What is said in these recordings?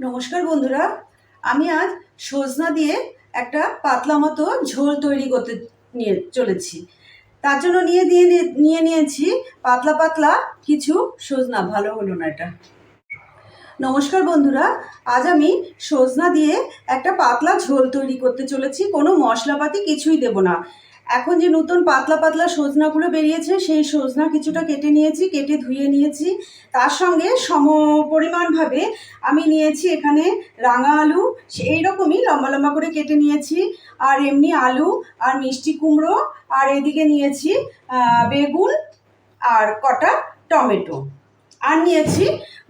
নমস্কার বন্ধুরা, আমি আজ সজনা দিয়ে একটা পাতলা মতো ঝোল তৈরি করতে নিয়ে চলেছি। তার জন্য নিয়ে দিয়ে নিয়ে নিয়েছি পাতলা পাতলা কিছু সজনা, ভালো হলো না এটা। নমস্কার বন্ধুরা, আজ আমি সজনা দিয়ে একটা পাতলা ঝোল তৈরি করতে চলেছি, কোনো মশলাপাতি কিছুই দেব না। এখন যে নতুন পাতলা পাতলা সজনাগুলো বেরিয়েছে, সেই সজনা কিছুটা কেটে নিয়েছি, কেটে ধুয়ে নিয়েছি। তার সঙ্গে সম পরিমাণভাবে আমি নিয়েছি এখানে রাঙা আলু সেই রকমই লম্বা লম্বা করে কেটে নিয়েছি। আর এমনি আলু, আর মিষ্টি কুমড়ো, আর এদিকে নিয়েছি বেগুন, আর কটা টমেটো। আর নিয়েছি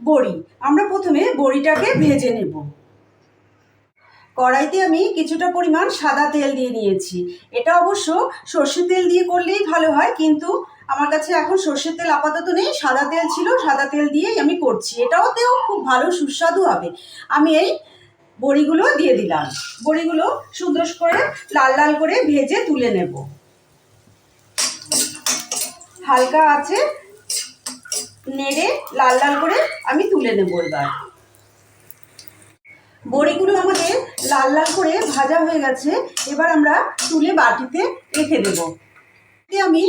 বড়ি। আমরা প্রথমে বড়িটাকে ভেজে নেব। কড়াইতে আমি কিছুটা পরিমাণ সাদা তেল দিয়ে নিয়েছি। এটা অবশ্য সর্ষের তেল দিয়ে করলেই ভালো হয়, কিন্তু আমার কাছে এখন সর্ষের তেল আপাতত নেই, সাদা তেল ছিল, সাদা তেল দিয়েই আমি করছি। এটাওতেও খুব ভালো, সুস্বাদু হবে। আমি এই বড়িগুলো দিয়ে দিলাম। বড়িগুলো সুন্দর করে লাল লাল করে ভেজে তুলে নেব। হালকা আছে, নেড়ে লাল লাল করে আমি তুলে নেব এবার। বড়িগুলো আমাদের লাল লাল করে ভাজা হয়ে গেছে, এবার আমরা তুলে বাটিতে রেখে দেব। এতে আমি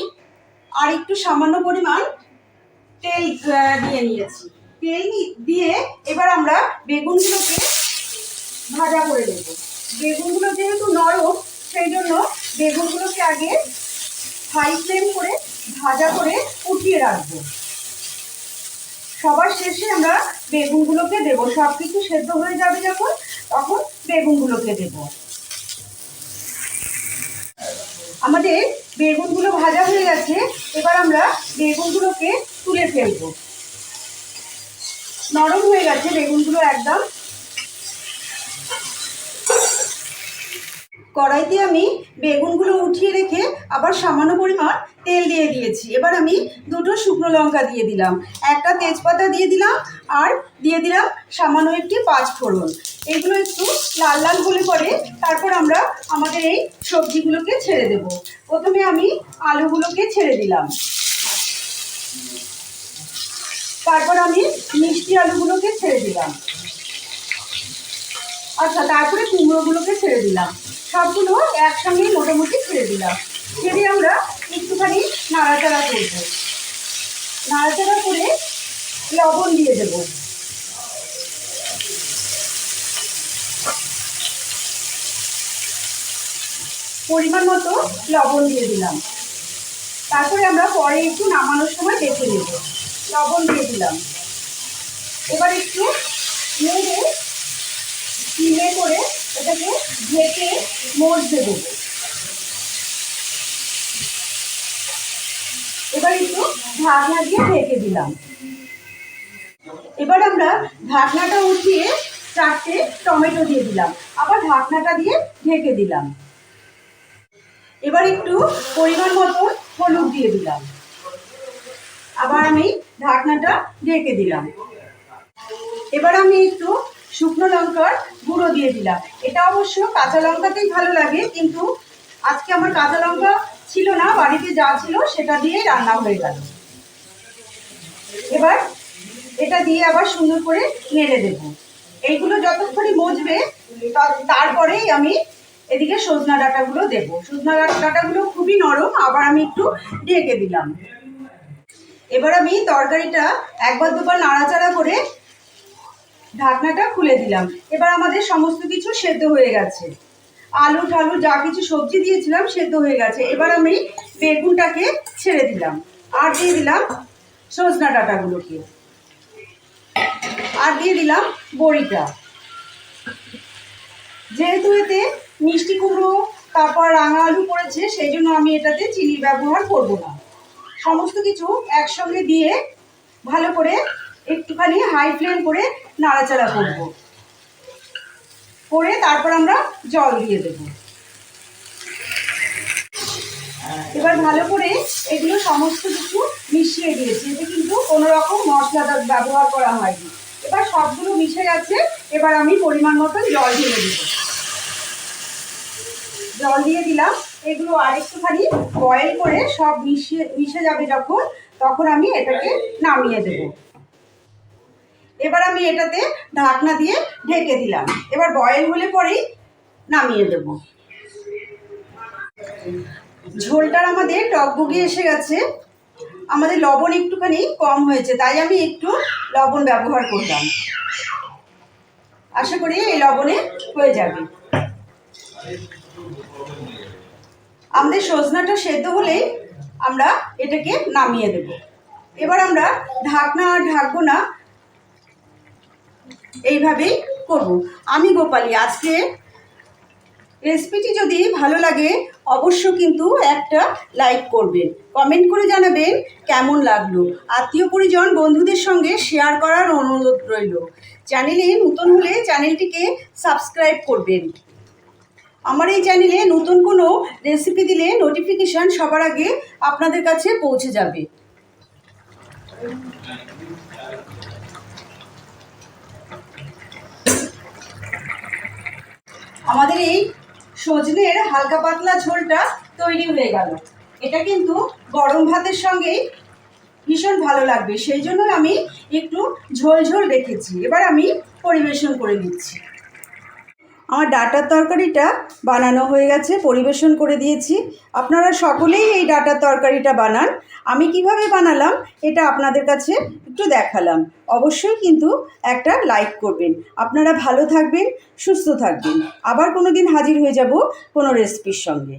আর একটু সামান্য পরিমাণ তেল দিয়ে নিয়েছি। তেল দিয়ে এবার আমরা বেগুনগুলোকে ভাজা করে নেব। বেগুনগুলো যেহেতু নরম, সেই জন্য বেগুনগুলোকে আগে হাই ফ্লেম করে ভাজা করে উঠিয়ে রাখব। সবার শেষে আমরা বেগুনগুলোকে দেব। সব কিছু সেদ্ধ হয়ে যাবে যখন, তখন বেগুনগুলোকে দেব। আমাদের বেগুনগুলো ভাজা হয়ে গেছে, এবার আমরা বেগুনগুলোকে তুলে ফেলব। নরম হয়ে গেছে বেগুনগুলো একদম। কড়াইতে আমি বেগুনগুলো উঠিয়ে রেখে আবার সামান্য পরিমাণ তেল দিয়ে দিয়েছি। এবার আমি দুটো শুকনো লঙ্কা দিয়ে দিলাম। একটা তেজপাতা দিয়ে দিলাম আর দিয়ে দিলাম সামান্য একটি পাঁচ ফোড়ন। এগুলো একটু লাল লাল হলে পরে তারপর আমরা আমাদের এই সবজিগুলোকে ছেড়ে দেব। প্রথমে আমি আলুগুলোকে ছেড়ে দিলাম। তারপর আমি মিষ্টি আলুগুলোকে ছেড়ে দিলাম। আচ্ছা তারপরে কুমড়োগুলোকে ছেড়ে দিলাম। সবগুলো একসঙ্গেই মোটামুটি ছেড়ে দিলাম। ছেড়ে আমরা একটুখানি নাড়াচাড়া করব। নাড়াচাড়া করে লবণ দিয়ে দেবো। পরিমাণ মতো লবণ দিয়ে দিলাম। তারপরে আমরা পরে একটু নামানোর সময় দেখে নেব। লবণ দিয়ে দিলাম। এবার একটু নেড়ে চিলে করে এটাকে ঢেকে মরতে দেবো এবার একটু ঢাকনা দিয়ে ঢেকে দিলাম। এবার আমরা ঢাকনাটা উঠিয়ে চারটে টমেটো দিয়ে দিলাম। আবার ঢাকনাটা দিয়ে ঢেকে দিলাম। এবার একটু পরিমাণ মতো হলুদ দিয়ে দিলাম। আবার আমি ঢাকনাটা ঢেকে দিলাম। এবার আমি একটু শুকনো লঙ্কার গুঁড়ো দিয়ে দিলাম। এটা অবশ্য কাঁচা লঙ্কাতেই ভালো লাগে, কিন্তু আজকে আমার কাঁচা লঙ্কা ছিল না, বাড়িতে যা ছিল সেটা দিয়েই রান্না হয়ে গেল। এবার এটা দিয়ে আবার সুন্দর করে নেড়ে দেব। এইগুলো যতক্ষণই মজবে তারপরেই আমি এদিকে সজনা ডাঁটাগুলো দেব। সজনা ডাঁটাগুলো খুবই নরম, আবার আমি একটু ঢেকে দিলাম। এবার আমি তরকারিটা একবার দুবার নাড়াচাড়া করে ঢাকনাটা খুলে দিলাম। এবার আমাদের সমস্ত কিছু সেদ্ধ হয়ে গেছে। আলু ঠালু যা কিছু সবজি দিয়েছিলাম সেদ্ধ হয়ে গেছে। এবার আমি বেগুনটাকে ছেড়ে দিলাম। আর দিয়ে দিলাম সজনা ডাঁটাগুলোকে। আর দিয়ে দিলাম বড়িটা। যেহেতু এতে মিষ্টি কুমড়ো, তারপর রাঙা আলু পড়েছে, সেই জন্য আমি এটাতে চিনি ব্যবহার করব না। সমস্ত কিছু একসঙ্গে দিয়ে ভালো করে একটুখানি হাই ফ্লেম করে নাড়াচাড়া করব। করে তারপর আমরা জল দিয়ে দেব। এবার ভালো করে এগুলো সমস্ত কিছু মিশিয়ে দিয়েছি। এতে কিন্তু কোনো রকম মশলা ব্যবহার করা হয়নি। এবার সবগুলো মিশে গেছে, এবার আমি পরিমাণ মতো জল ঢেলে দেব। জল দিয়ে দিলাম। এগুলো আরেকটুখানি বয়েল করে সব মিশিয়ে মিশে যাবে যখন, তখন আমি এটাকে নামিয়ে দেব। এবার আমি এটাতে ঢাকনা দিয়ে ঢেকে দিলাম। এবার বয়েল হলে পরেই নামিয়ে দেব। ঝোলটার আমাদের টকবগি এসে গেছে। আমাদের লবণ একটুখানি কম হয়েছে, তাই আমি একটু লবণ ব্যবহার করলাম। আশা করি এই লবণে হয়ে যাবে। আমাদের সজনাটা সেদ্ধ হলেই আমরা এটাকে নামিয়ে দেব। এবার আমরা ঢাকনা আর ঢাকবো না এইভাবেই করব। আমি গোপালী, আজকে রেসিপিটি যদি ভালো লাগে অবশ্য কিন্তু একটা লাইক করবেন। কমেন্ট করে জানাবেন কেমন লাগল। আত্মীয় পরিজন বন্ধুদের সঙ্গে শেয়ার করার অনুরোধ রইল। চ্যানেলে নতুন হলে চ্যানেলটিকে সাবস্ক্রাইব করবেন। আমার এই চ্যানেলে নতুন কোনো রেসিপি দিলে নোটিফিকেশান সবার আগে আপনাদের কাছে পৌঁছে যাবে। আমাদের এই সজনের হালকা পাতলা ঝোলটা তৈরি হয়ে গেল। এটা কিন্তু গরম ভাতের সঙ্গেই ভীষণ ভালো লাগবে। সেই জন্য আমি একটু ঝোল ঝোল রেখেছি। এবার আমি পরিবেশন করে দিচ্ছি আমার ডাটার তরকারিটা বানানো হয়ে গেছে, পরিবেশন করে দিয়েছি। আপনারা সকলেই এই ডাটার তরকারিটা বানান। আমি কীভাবে বানালাম এটা আপনাদের কাছে একটু দেখালাম। অবশ্যই কিন্তু একটা লাইক করবেন। আপনারা ভালো থাকবেন, সুস্থ থাকবেন। আবার কোনো দিন হাজির হয়ে যাব কোনো রেসিপির সঙ্গে।